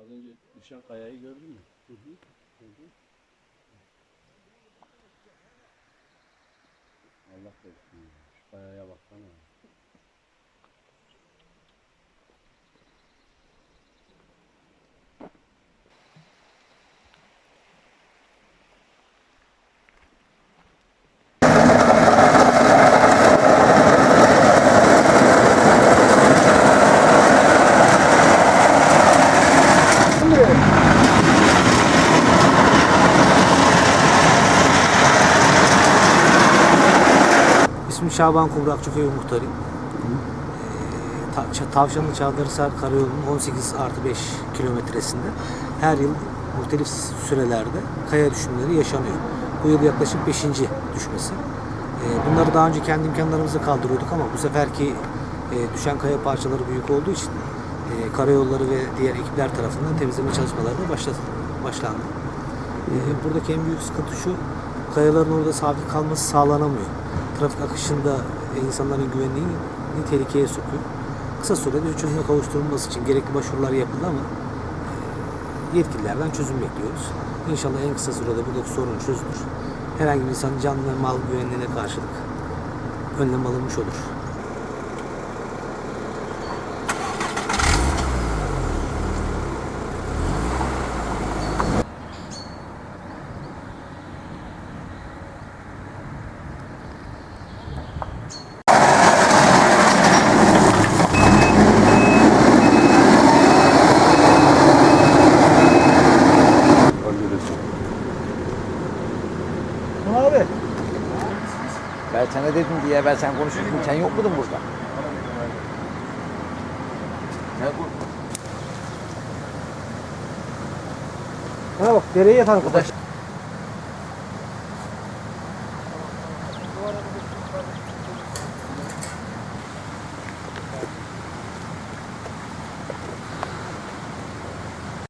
Az önce düşen kayayı gördün mü? Hı hı. Gördün. Allah korusun. Şu kayaya baksana. İsmim Şaban Kumrakçı Köyü Muhtarıyım. Ee, Ta- Tavşanlı Çağdarhisar Karayolu'nun 18 artı 5 kilometresinde her yıl muhtelif sürelerde kaya düşümleri yaşanıyor. Bu yıl yaklaşık 5. düşmesi. Ee, Bunları daha önce kendi imkanlarımızla kaldırıyorduk ama bu seferki e, düşen kaya parçaları büyük olduğu için e, karayolları ve diğer ekipler tarafından temizleme çalışmalarına başladı, başlandı. Ee, Buradaki en büyük sıkıntı şu, kayaların orada sabit kalması sağlanamıyor. Trafik akışında insanların güvenliğini tehlikeye sokuyor. Kısa sürede çözüme kavuşturulması için gerekli başvurular yapıldı ama e, yetkililerden çözüm bekliyoruz. İnşallah en kısa sürede buradaki sorun çözülür. Herhangi bir insanın can ve mal güvenliğine karşılık önlem alınmış olur. Abi. Ben sana dedim diye ben sen konuşuyordun. Sen yok muydun burada? Bu? Ha bak dereye yatan Burada